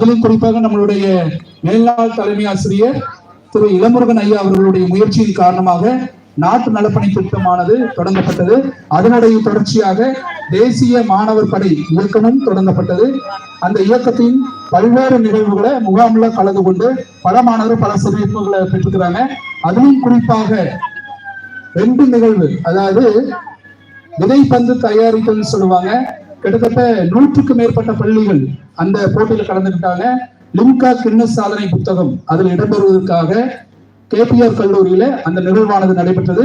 அதிலும் குறிப்பாக நம்மளுடைய மேல்நாள் தலைமை ஆசிரியர் திரு இளமுருகன் ஐயா அவர்களுடைய முயற்சியின் காரணமாக நாட்டு நலப்பணி திட்டமானது தொடங்கப்பட்டது. அதனுடைய தொடர்ச்சியாக தேசிய மாணவர் படை இயக்கமும் தொடங்கப்பட்டது. அந்த இயக்கத்தின் பல்வேறு நிகழ்வுகளை முகாமில் கலந்து கொண்டு பல மாணவர்கள் பல சிறப்புகளை பெற்றுக்கிறாங்க அதுவும் குறிப்பாக ரெண்டு நிகழ்வு அதாவது விதைப்பந்து தயாரித்தல்னு சொல்லுவாங்க. கிட்டத்தட்ட நூற்றுக்கு மேற்பட்ட பள்ளிகள் அந்த போட்டியில கலந்துக்கிட்டாங்க. லிம்கா கின்னஸ் சாதனை புத்தகம் அதில் இடம்பெறுவதற்காக கேபிஆர் கல்லூரியில அந்த நிகழ்வானது நடைபெற்றது.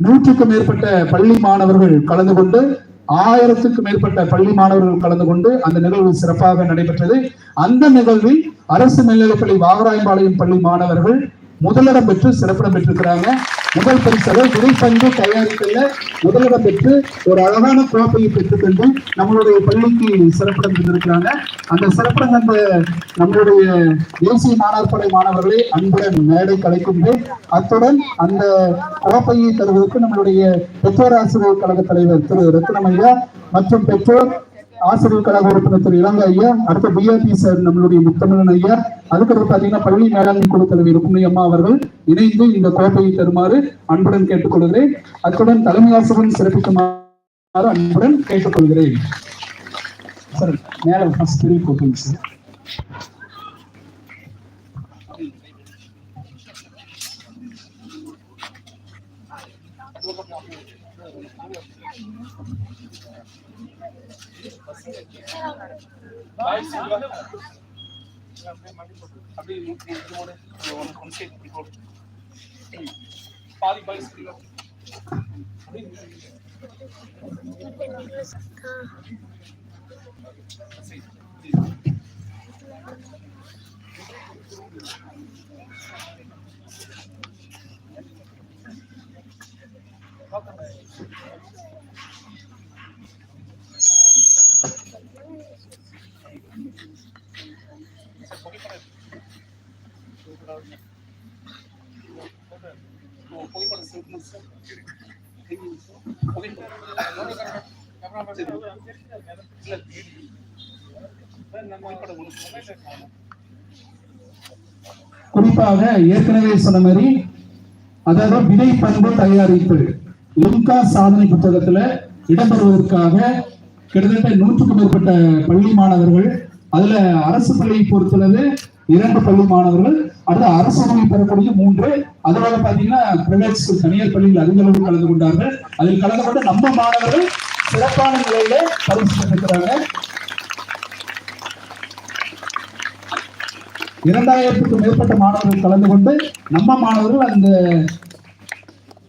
நூற்றுக்கு மேற்பட்ட பள்ளி மாணவர்கள் கலந்து கொண்டு ஆயிரத்துக்கு மேற்பட்ட பள்ளி மாணவர்கள் கலந்து கொண்டு அந்த நிகழ்வு சிறப்பாக நடைபெற்றது. அந்த நிகழ்வில் அரசு மேல்நிலைப்பள்ளி வாகராயம்பாளையம் பள்ளி மாணவர்கள் முதலிடம் பெற்று சிறப்பிடம் பெற்றிருக்கிறாங்க. முதல் பரிசாக விதைப்பந்து தயாரிப்பில் முதலிடம் பெற்று ஒரு அழகான கோப்பையை பெற்றுக்கொண்டு நம்மளுடைய பள்ளிக்கு சிறப்பிடம் பெற்றிருக்கிறாங்க. அந்த சிறப்பிடம் அந்த நம்மளுடைய தேசிய மாணவர் படை மாணவர்களை அன்புடன் மேடை கலைக்கொண்டு அத்துடன் அந்த கோப்பையை தருவதற்கு நம்மளுடைய பெற்றோர் ஆசிரியர் கழக தலைவர் திரு ரத்னமையா மற்றும் பெற்றோர் ஆசிரியர் கழக உறுப்பினர் திரு இளங்க ஐயா அடுத்த பிஆர்பி சார் நம்மளுடைய முத்தமிழன் ஐயா. அதுக்கடுத்து பாத்தீங்கன்னா பள்ளி மேலாண்மை குழு தலைவர் ருக்மணி அம்மா அவர்கள் இணைந்து இந்த கோப்பையை தருமாறு அன்புடன் கேட்டுக்கொள்கிறேன். அத்துடன் தலைமை ஆசிரியர் சிறப்பிக்குமாறு அன்புடன் கேட்டுக்கொள்கிறேன். சார் மேல ஃபர்ஸ்ட் பெரிய கோப்பைங்க சார் பாதி பாய்ஸ் புகைப்படம் குறிப்பாக ஏற்கனவே சொன்ன மாதிரி அதாவது விதை பண்பு தயாரிப்பு லிம்கா சாதனை புத்தகத்துல இடம்பெறுவதற்காக கிட்டத்தட்ட நூற்றுக்கும் மேற்பட்ட பள்ளி மாணவர்கள் அதுல அரசு பள்ளியை பொறுத்துள்ளது இரண்டு பள்ளி மாணவர்கள் அடுத்து அரசு பள்ளி பெறக்கூடிய மூன்று அதோட பாத்தீங்கன்னா பிரைவேட் ஸ்கூல் தனியார் பள்ளியில் அதிக அளவில் கலந்து கொண்டார்கள். அதில் கலந்து கொண்டு நம்ம மாணவர்கள் சிறப்பான நிலையில பரிசு பெற்றிருக்கிறாங்க இரண்டாயிரத்துக்கும் மேற்பட்ட மாணவர்கள் கலந்து கொண்டு நம்ம மாணவர்கள் அந்த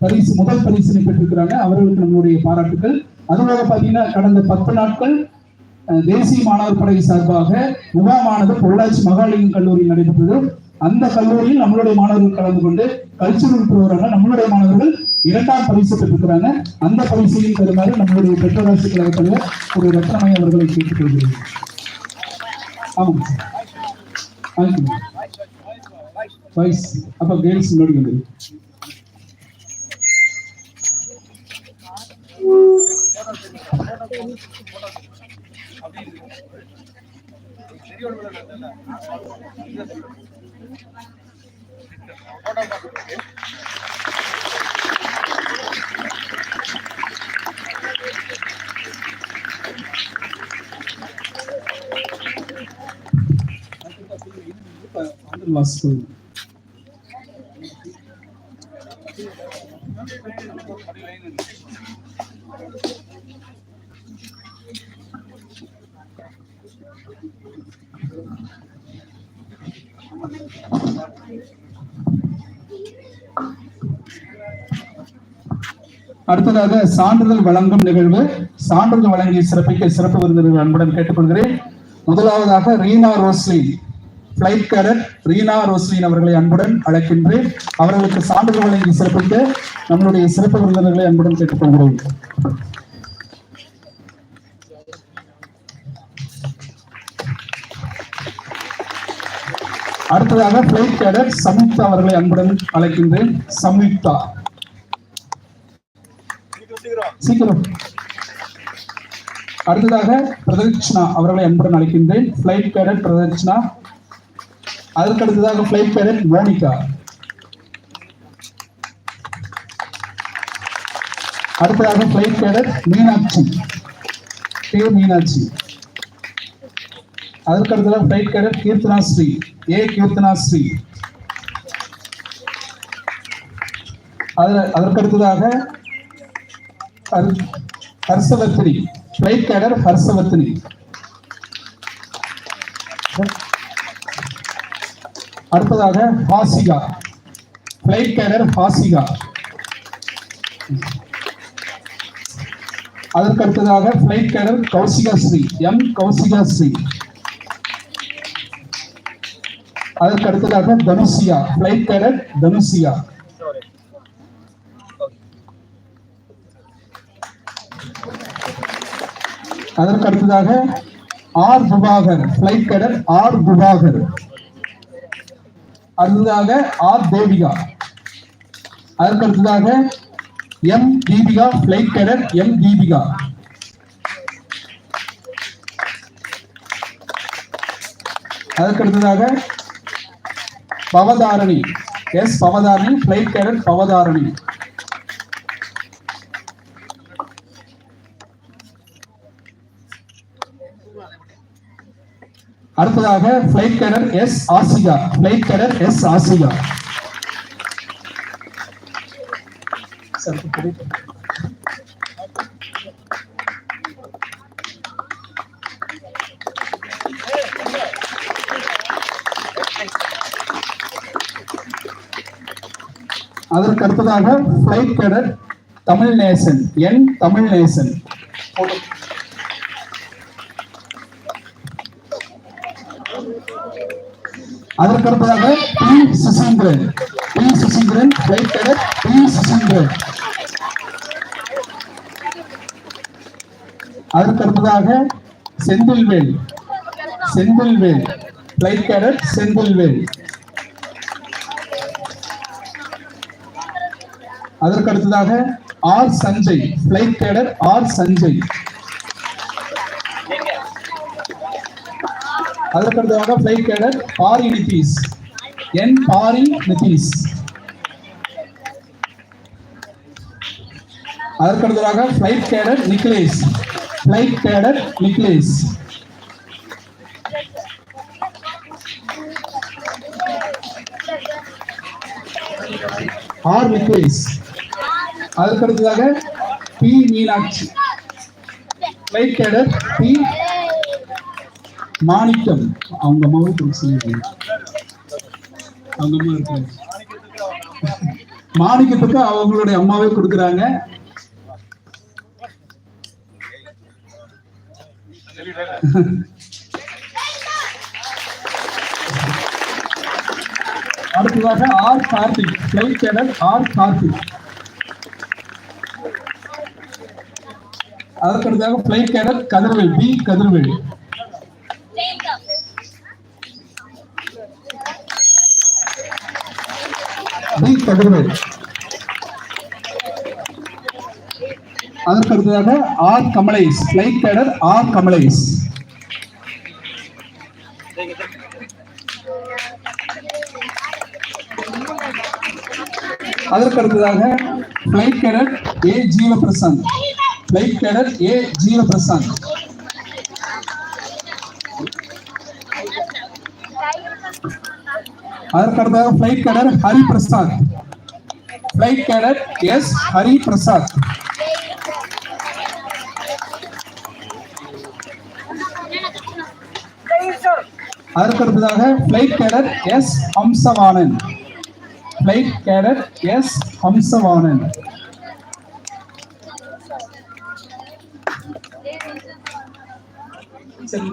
பரிசு முதல் பரிசினை பெற்றிருக்கிறாங்க. அவர்களுக்கு நம்மளுடைய பாராட்டுகள் அதுபோக பார்த்தீங்கன்னா கடந்த பத்து நாட்கள் அஹ், தேசிய மாணவர் படை சார்பாக முகாமானது பொள்ளாச்சி மகாலிங்கம் கல்லூரியில் நடைபெற்றது. அந்த கல்லூரியில் நம்மளுடைய மாணவர்கள் கலந்து கொண்டு கல்ச்சுரல் ப்ரோக்ராம்ல நம்மளுடைய மாணவர்கள் இரண்டாம் பரிசு பெற்றிருக்கிறாங்க. அந்த பரிசையும் தருமாறு நம்மளுடைய பெற்றோராசி கழக தலைவர் ஒரு ரத்னமணி அவர்களை கேட்டுக்கொள்கிறேன். ஆமாம் சார். பாய்ஸ் அப்ப கேர்ள்ஸ் முன்னாடி வந்து லாஸ்ட் அடுத்ததாக சான்றிதழ் வழங்கும் நிகழ்வு. சான்றிதழ் வழங்கி சிறப்பிக்க சிறப்பு விருந்தினர் அன்புடன் கேட்டுக்கொள்கிறேன். முதலாவதாக ரீனா ரோஸ்லி. பிளைட் கேடட் ரீனா ரோஸ்லின் அவர்களை அன்புடன் அழைக்கின்றேன். அவர்களுக்கு சான்றிதழ் வழங்கி சிறப்பிக்க நம்மளுடைய சிறப்பு விருந்தினர்களை அன்புடன் கேட்டுக்கொள்கிறோம் அடுத்ததாக பிளைட் கேடட் சம்யுக்தா அவர்களை அன்புடன் அழைக்கின்றேன். சம்யுக்தா சீக்கிரம். அடுத்ததாக பிரதட்சிணா அவர்களை அன்புடன் அழைக்கின்றேன். பிளைட் கேடட் பிரதட்சிணா அதற்கு அடுத்ததாக ஃபிளைட் கேடட் மோனிகா. அடுத்ததாக flight cadet Meenakshi. K Meenakshi. அதற்கு அடுத்ததாக flight cadet Keerthana Sri A Keerthana Sri அதில் அதற்கு அடுத்ததாக ஹர்ஷவர்த்தினி ஃபிளைட் கேடர் ஹர்ஷவர்த்தினி அடுத்ததாக ஹாசிகா பிளைட் கேடர் ஹாசிகா அதற்கு அடுத்ததாக flight cadet Kousika Sri M Kousika Sri அதற்கு அடுத்ததாக தனுசியா பிளைட் கேடர் தனுசியா. அதற்கு அடுத்ததாக R Kubakar flight cadet R Kubakar அடுத்ததாக ஆர் தேவிகா அதற்கு அடுத்ததாக M Deepika flight cadet M Deepika. அதற்கு அடுத்ததாக Bhavatharani S Bhavatharani flight cadet Bhavatharani. அடுத்ததாக flight cadet S Asiya flight cadet S பிடித்து. அதற்கு அடுத்ததாக flight cadet Tamil Nesan. N Tamil Nesan. Photo. அதற்கு அடுத்ததாக P. Suseendran. P. Suseendran flight cadet P. Suseendran. அதற்கு Senthilvel. Senthilvel. Flight cadet Senthilvel. அதற்கு அடுத்ததாக R. Sanjay. Flight cadet R. Sanjay. அதற்கடுத்ததாக flight cadet Pari Nitish N Pari Nitish அதற்கடுத்ததாக flight cadet Niklesh. Flight cadet Niklesh. R Niklesh. அதற்கடுத்ததாக P Meenakshi. Flight cadet P Manickam அவங்க அம்மாவும் கொஞ்சம் சொல்லிடுங்க அவங்க அம்மா இருக்காங்க. மாணிக்கத்துக்கு அவங்களுடைய அம்மாவே கொடுக்குறாங்க. அடுத்ததாக R Karthik flight cadet R Karthik அதற்கடுத்ததாக flight cadet Kathirvel P Kathirvel. P Kathirvel அதற்கு அடுத்ததாக R Kamalesh flight cadet R Kamalesh. அதற்கு அடுத்ததாக flight cadet A Jeeva Prashanth flight cadet A Jeeva Prashanth அதற்கடுத்தாக flight cadet Hari Prasad flight cadet S Hari Prasad அதற்கு அடுத்ததாக flight cadet S Hamsavanan. Flight cadet S Hamsavanan சரி,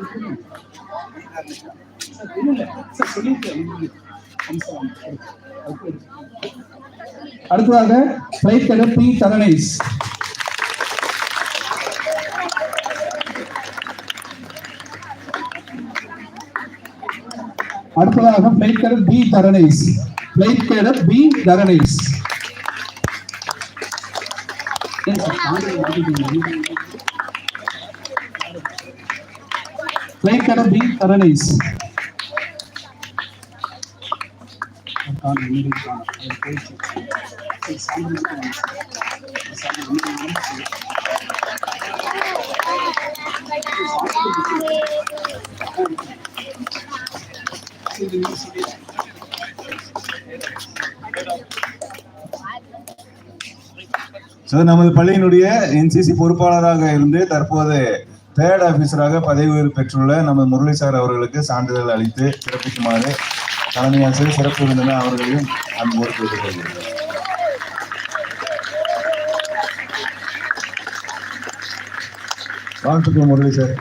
sir, சொல்லிருக்கேன். இல்ல, Hamsavanan. Okay. அடுத்ததாக flight cadet P Dharanesh அடுத்ததாக flight cadet P Dharanesh flight cadet P Dharanesh ஏன் sir, ஆங்கிலம் மாத்திட்டீங்க? Flight cadre நமது பள்ளியினுடைய என்சிசி பொறுப்பாளராக இருந்து தற்போது தேர்ட் ஆபீசராக பதவி உயர்வு பெற்றுள்ள நமது முரளி சார் அவர்களுக்கு சான்றிதழ் அளித்து சிறப்பிக்குமாறு தலைமை ஆசிரியர் சிறப்பு விருந்தினர் அவர்களையும் அன்போடு கேட்டுக்கொள்கிறேன் வாழ்த்துக்கள் முரளி சார்.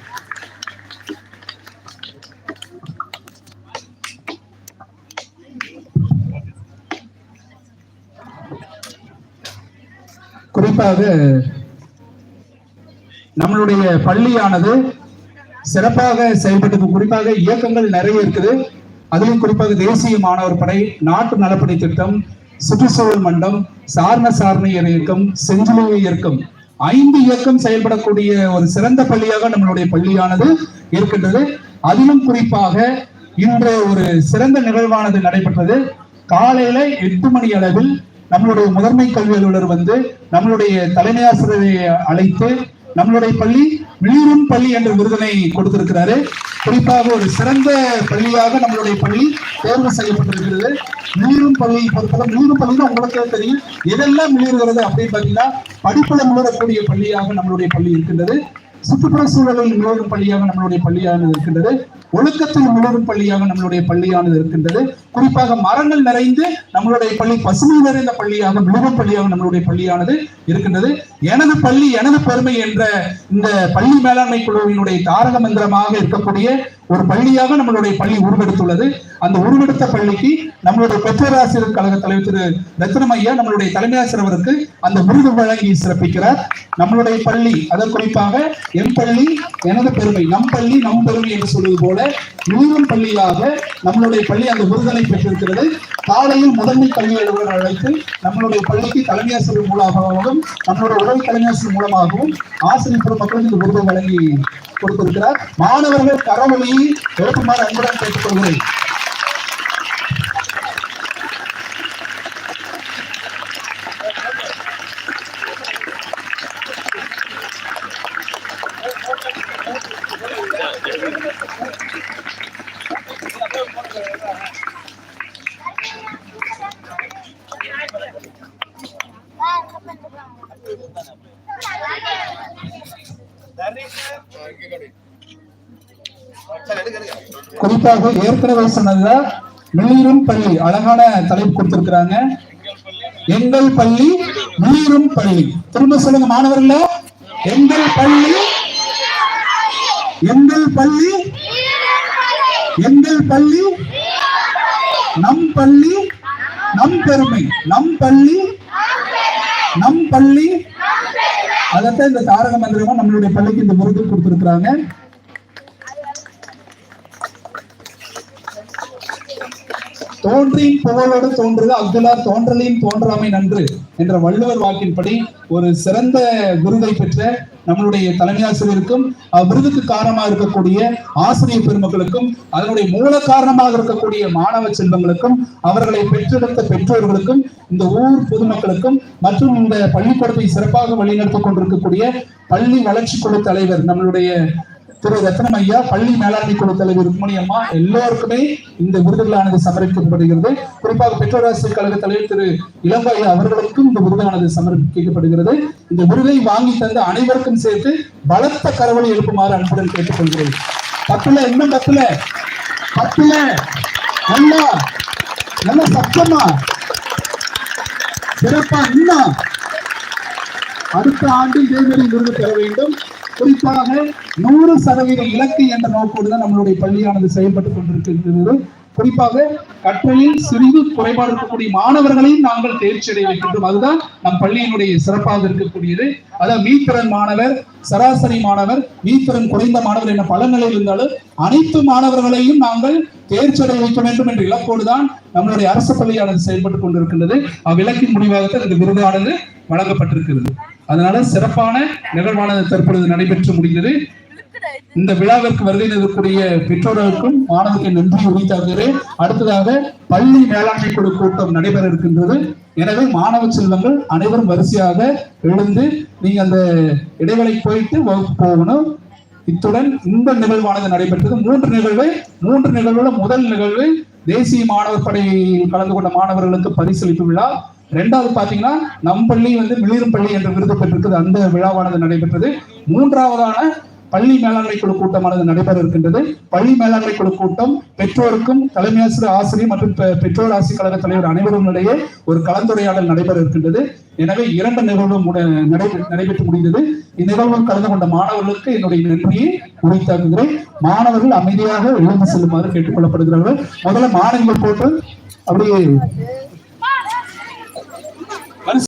குறிப்பாக நம்மளுடைய பள்ளியானது சிறப்பாக செயல்பட்டு குறிப்பாக இயக்கங்கள் நிறைய இருக்குது. அதிலும் குறிப்பாக தேசிய மாணவர் படை நாட்டு நலப்பணி திட்டம் சுற்றுச்சூழல் மண்டம் சாரண சாரணை இயக்கம் செஞ்சிலுவை இயக்கம் ஐந்து இயக்கம் செயல்படக்கூடிய ஒரு சிறந்த பள்ளியாக நம்மளுடைய பள்ளியானது இருக்கின்றது. அதிலும் குறிப்பாக இன்று ஒரு சிறந்த நிகழ்வானது நடைபெற்றது. காலையில எட்டு மணி அளவில் நம்மளுடைய முதன்மை கல்வி அலுவலர் வந்து நம்மளுடைய தலைமை ஆசிரியரை அழைத்து நம்மளுடைய பள்ளி விழிரும் பள்ளி என்ற விருதனை கொடுத்திருக்கிறாரு. குறிப்பாக ஒரு சிறந்த பள்ளியாக நம்மளுடைய பள்ளி தேர்வு செய்யப்பட்டிருக்கிறது. நீரும் பள்ளி பொறுத்தவரை நீரும் பள்ளின்னு உங்களுக்கே தெரியும். எதெல்லாம் மிளிர்கிறது அப்படின்னு பார்த்தீங்கன்னா படிப்புல மிளரக்கூடிய பள்ளியாக நம்மளுடைய பள்ளி இருக்கின்றது. சுற்றுப்புற சூழலில் முழுவதும் பள்ளியாக நம்மளுடைய பள்ளியானது இருக்கின்றது. ஒழுக்கத்தில் முழுவதும் பள்ளியாக நம்மளுடைய பள்ளியானது இருக்கின்றது. குறிப்பாக மரங்கள் நிறைந்து நம்மளுடைய பள்ளி பசுமை நிறைந்த பள்ளியாக முழுவதும் பள்ளியாக நம்மளுடைய பள்ளியானது இருக்கின்றது. எனது பள்ளி எனது பெருமை என்ற இந்த பள்ளி மேலாண்மை குழுவினுடைய தாரக மந்திரமாக இருக்கக்கூடிய ஒரு பள்ளியாக நம்மளுடைய பள்ளி உருவெடுத்துள்ளது. அந்த உருவெடுத்த பள்ளிக்கு நம்மளுடைய பெற்றோராசிரியர் கழக தலைவர் திரு ரத்னமையா நம்மளுடைய தலைமை ஆசிரியர் அவருக்கு அந்த விருது வழங்கி சிறப்பிக்கிறார். நம்மளுடைய பள்ளி அதன் குறிப்பாக என் பள்ளி எனது பெருமை நம் பள்ளி நம் பெருமை என்று சொல்வது போல நூறும் பள்ளியாக நம்மளுடைய பள்ளி அந்த விருதனை பெற்றிருக்கிறது. காலையில் முதன்மை கல்வி அலுவலர் அழைத்து நம்மளுடைய பள்ளிக்கு தலைமை ஆசிரியர் மூலமாகவும் நம்மளுடைய உடல் தலைமை ஆசிரியர் மூலமாகவும் ஆசிரியர் பெருமக்களுக்கு இந்த விருது வழங்கி கொடுத்திருக்கிறார் மாணவர்கள் கரவொலியை எழுப்புமாறு அன்புடன் கேட்டுக்கொள்கிறேன் Thank you. குறிப்பாக ஏற்கனவே சொன்னதுதான் மிளிரும் பள்ளி அழகான தலைப்பு கொடுத்திருக்கிறாங்க. எங்கள் பள்ளி மிளிரும் பள்ளி. திரும்ப சொல்லுங்க மாணவர்கள. எங்கள் பள்ளி எங்கள் பள்ளி எங்கள் பள்ளி நம் பள்ளி நம் பெருமை. நம் பள்ளி நம் பள்ளி அதைத்தான் இந்த தாரக மந்திரமா நம்மளுடைய பள்ளிக்கு இந்த விருது கொடுத்திருக்கிறாங்க. தோன்றின் புகழோடு தோன்றுது அப்துல்லார் தோன்றலின் தோன்றாமை நன்று என்ற வள்ளுவர் வாக்கின்படி ஒரு சிறந்த விருதை பெற்ற நம்மளுடைய தலைமை ஆசிரியருக்கும் அவ்விருதுக்கு காரணமாக இருக்கக்கூடிய ஆசிரியர் பெருமக்களுக்கும் அதனுடைய மூல காரணமாக இருக்கக்கூடிய மாணவ செல்வங்களுக்கும் அவர்களை பெற்றெடுத்த பெற்றோர்களுக்கும் இந்த ஊர் பொதுமக்களுக்கும் மற்றும் இந்த பள்ளிக்கூடத்தை சிறப்பாக வழிநடத்திக் கொண்டிருக்கக்கூடிய பள்ளி வளர்ச்சி குழு தலைவர் நம்மளுடைய திரு ரத்னம் ஐயா? பள்ளி மேலாண்மை குழு தலைவர் ருக்மணி அம்மா எல்லோருக்குமே இந்த விருதுகளானது சமர்ப்பிக்கப்படுகிறது. குறிப்பாக பெற்றோராசிரியர் கழக தலைவர் திரு இளங்காயா அவர்களுக்கும் இந்த விருதானது சமர்ப்பிக்கப்படுகிறது இந்த விருதை வாங்கி தந்த அனைவருக்கும் சேர்த்து பலத்த கரவலை எழுப்புமாறு அன்புடன் கேட்டுக்கொள்கிறேன். பத்துல இன்னும் பத்துல? பத்துல? நல்லா நல்ல சத்தமா சிறப்பா இன்னும் அடுத்த ஆண்டு இதேமாரி விருது பெற வேண்டும். குறிப்பாக நூறு சதவீத இலக்கு என்ற நோக்கோடு தான் நம்மளுடைய பள்ளியானது செயல்பட்டுக் கொண்டிருக்கிறது குறிப்பாக கற்றலில் சிறிது குறைபாடு இருக்கக்கூடிய மாணவர்களையும் நாங்கள் தேர்ச்சி அடைய வைக்கின்றோம். அதுதான் நம் பள்ளியினுடைய சிறப்பாக இருக்கக்கூடியது. அதாவது மீத்திறன் மாணவர் சராசரி மாணவர் மீத்திறன் குறைந்த மாணவர் என பல நிலையில் இருந்தாலும் அனைத்து மாணவர்களையும் நாங்கள் தேர்ச்சி அடைய வைக்க வேண்டும் என்ற இலக்கோடு தான் நம்மளுடைய அரசு பள்ளியானது செயல்பட்டுக் கொண்டிருக்கின்றது. அவ்விலக்கின் முடிவாகத்தான் இந்த விருதானது வழங்கப்பட்டிருக்கிறது. அதனால சிறப்பான நிகழ்வானது தற்பொழுது நடைபெற்று முடிந்தது. இந்த விழாவிற்கு வருகை தரக்கூடிய பெற்றோர்களுக்கும் மாணவர்களுக்கு நன்றி உரித்தாகிறேன் அடுத்ததாக பள்ளி மேலாண்மை குழு கூட்டம் நடைபெற இருக்கின்றது. எனவே மாணவ செல்வங்கள் அனைவரும் வரிசையாக எழுந்து நீங்க அந்த இடைவெளி போயிட்டு வகுப்பு போகணும். இத்துடன் இந்த நிகழ்வானது நடைபெற்றது. மூன்று நிகழ்வு மூன்று நிகழ்வுல முதல் நிகழ்வு. தேசிய மாணவர் படையில் கலந்து கொண்ட மாணவர்களுக்கு பரிசளிப்பு விழா. ரெண்டாவது பாத்தீங்கன்னா நம் பள்ளி வந்து மிளிரும் பள்ளி என்ற விருது பெற்றிருக்கிறது. அந்த விழாவானது நடைபெற்றது. மூன்றாவதான பள்ளி மேலாண்மை குழு கூட்டமானது நடைபெற இருக்கின்றது பள்ளி மேலாண்மை குழு கூட்டம் பெற்றோருக்கும் தலைமை ஆசிரியர் ஆசிரியர் மற்றும் பெ- பெற்றோர் ஆசிரியர் கழக தலைவர் அனைவரும் இடையே ஒரு கலந்துரையாடல் நடைபெற இருக்கின்றது எனவே இரண்டு நிகழ்வும் நடைபெற்று முடிந்தது. இந்நிகழ்வில் கலந்து கொண்ட மாணவர்களுக்கு என்னுடைய நன்றியை உரித்தாக்குகிறேன் மாணவர்கள் அமைதியாக எழுந்து செல்லுமாறு கேட்டுக்கொள்ளப்படுகிறார்கள் முதல்ல மாணவர்கள் போட்டு அப்படியே